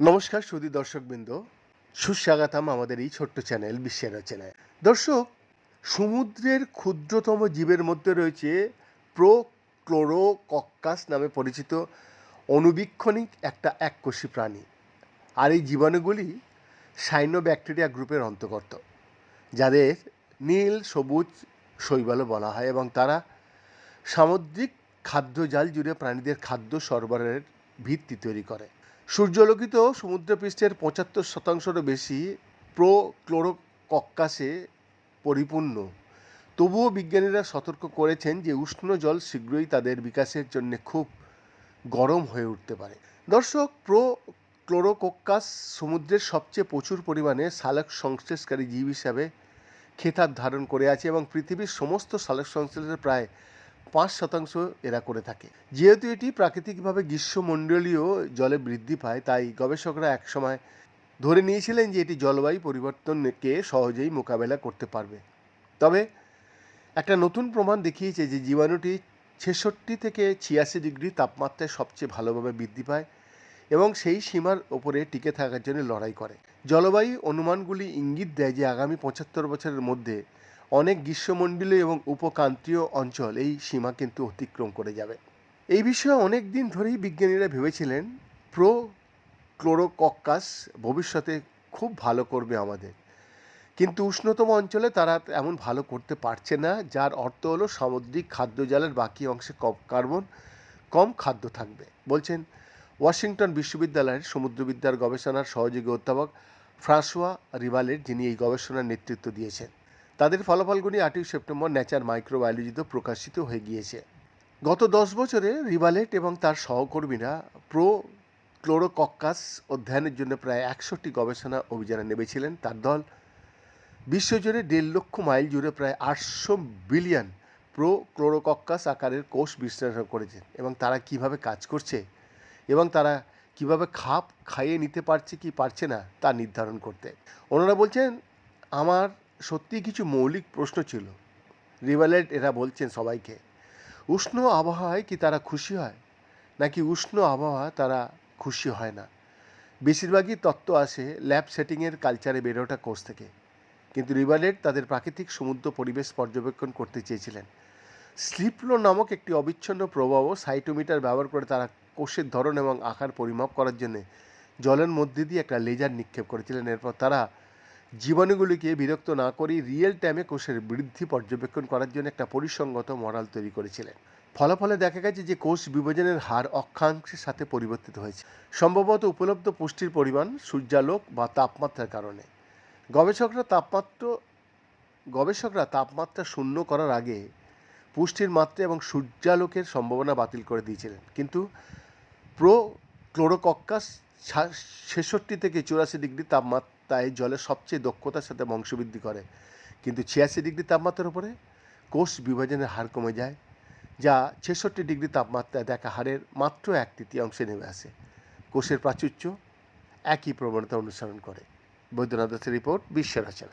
নমস্কার সুদী দর্শকবৃন্দ। সুস্বাগতম আমাদের এই ছোট্ট চ্যানেল বিশ্বের রচনায়। দর্শক, সমুদ্রের ক্ষুদ্রতম জীবের মধ্যে রয়েছে প্রো ক্লোরোকক্কাস নামে পরিচিত অনুবীক্ষণিক একটা এককোষী প্রাণী। আর এই জীবাণুগুলি সাইনো ব্যাকটেরিয়া গ্রুপের অন্তর্গত, যাদের নীল, সবুজ, শৈবালও বলা হয় এবং তারা সামুদ্রিক খাদ্যজাল জুড়ে প্রাণীদের খাদ্য সরবরাহের ভিত্তি তৈরি করে। সূর্যলোকিত সমুদ্রপৃষ্ঠের পঁচাত্তর শতাংশেরও বেশি প্রো ক্লোরোকক্কাসে পরিপূর্ণ। তবুও বিজ্ঞানীরা সতর্ক করেছেন যে উষ্ণ জল শীঘ্রই তাদের বিকাশের জন্য খুব গরম হয়ে উঠতে পারে। দর্শক প্রো ক্লোরোকক্কাস সমুদ্রের সবচেয়ে প্রচুর পরিমাণে সালক সংশ্লেষকারী জীব হিসাবে খেতাব ধারণ করে আছে এবং পৃথিবীর সমস্ত সালক সংশ্লেষের প্রায় পাঁচ শতাংশ এরা করে থাকে। যেহেতু এটি প্রাকৃতিকভাবে গ্রীষ্মমণ্ডলীয় জলে বৃদ্ধি পায়, তাই গবেষকরা একসময় ধরে নিয়েছিলেন যে এটি জলবায়ু পরিবর্তনকে সহজেই মোকাবেলা করতে পারবে। তবে একটা নতুন প্রমাণ দেখিয়েছে যে জীবাণুটি ছেষট্টি থেকে ছিয়াশি ডিগ্রি তাপমাত্রায় সবচেয়ে ভালোভাবে বৃদ্ধি পায় এবং সেই সীমার ওপরে টিকে থাকার জন্য লড়াই করে। জলবায়ু অনুমানগুলি ইঙ্গিত দেয় যে আগামী পঁচাত্তর বছরের মধ্যে অনেক গ্রীষ্মমণ্ডলীয় এবং উপক্রান্তীয় অঞ্চল এই সীমা কিন্তু অতিক্রম করে যাবে। এই বিষয়ে অনেক দিন ধরেই বিজ্ঞানীরা ভেবেছিলেন প্রো ক্লোরোকক্কাস ভবিষ্যতে খুব ভালো করবে আমাদের। কিন্তু উষ্ণতম অঞ্চলে তারা এমন ভালো করতে পারছে না, যার অর্থ হলো সামুদ্রিক খাদ্য খাদ্যজালের বাকি অংশে কম কার্বন, কম খাদ্য থাকবে। বলছেন ওয়াশিংটন বিশ্ববিদ্যালয়ের সমুদ্রবিদ্যার গবেষণার সহযোগী অধ্যাপক ফ্রাঁসোয়া রিভালের, যিনি এই গবেষণার নেতৃত্ব দিয়েছেন। তাদের ফলাফলগুলি আটই সেপ্টেম্বর ন্যাচার মাইক্রোবায়োলজিতে প্রকাশিত হয়ে গিয়েছে। গত দশ বছরে রিভালেট এবং তার সহকর্মীরা প্রো ক্লোরোকক্কাস অধ্যয়নের জন্য প্রায় একশোটি গবেষণা অভিযানে নেমেছিলেন। তার দল বিশ্বজুড়ে দেড় লক্ষ মাইল জুড়ে প্রায় আটশো বিলিয়ন প্রো ক্লোরোকক্কাস আকারের কোষ বিশ্লেষণ করেছেন এবং তারা কীভাবে কাজ করছে এবং তারা কীভাবে খাপ খাইয়ে নিতে পারছে কি পারছে না তা নির্ধারণ করতে। ওনারা বলছেন, আমার সত্যি কিছু মৌলিক প্রশ্ন ছিল। রিভালেট এরা বলছেন সবাইকে, উষ্ণ আবহাওয়ায় কি তারা খুশি হয়? নাকি উষ্ণ আবহাওয়া তারা খুশি হয় না? বেশিরভাগই তত্ত্ব আসে ল্যাব সেটিংয়ের কালচারে বেড়ে ওঠা কোর্স থেকে। কিন্তু রিভালেট তাদের প্রাকৃতিক সমুদ্র পরিবেশ পর্যবেক্ষণ করতে চেয়েছিলেন। স্লিপলো নামক একটি অবিচ্ছিন্ন প্রভাব সাইটোমিটার ব্যবহার করে তারা কোষের ধরন এবং আকার পরিমাপ করার জন্য জলের মধ্যে দিয়ে একটা লেজার নিক্ষেপ করেছিলেন। এরপর তারা জীবাণুগুলিকে বিরক্ত না করেই রিয়েল টাইমে কোষের বৃদ্ধি পর্যবেক্ষণ করার জন্য একটা পরিসংগত মডেল তৈরি করেছিলেন। ফলাফলে দেখা গেছে যে কোষ বিভাজনের হার অক্ষাংশের সাথে পরিবর্তিত হয়েছে। সম্ভবত উপলব্ধ পুষ্টির পরিমাণ, সূর্যালোক বা তাপমাত্রার কারণে। গবেষকরা তাপমাত্রা গবেষকরা তাপমাত্রা শূন্য করার আগে পুষ্টির মাত্রা এবং সূর্যালোকের সম্ভাবনা বাতিল করে দিয়েছিলেন। কিন্তু প্রো ক্লোরোকক্কাস ছেষট্টি থেকে চুরাশি ডিগ্রি তাপমাত্রায় জলের সবচেয়ে দক্ষতার সাথে বংশবৃদ্ধি করে। কিন্তু ছিয়াশি ডিগ্রি তাপমাত্রার উপরে কোষ বিভাজনের হার কমে যায়, যা ছেষট্টি ডিগ্রি তাপমাত্রায় দেখা হারের মাত্র এক তৃতীয়াংশে নেমে আসে। কোষের প্রাচুর্য একই প্রবণতা অনুসরণ করে। বৈদ্যনাথ দাসের রিপোর্ট বিশ্বের রচনা।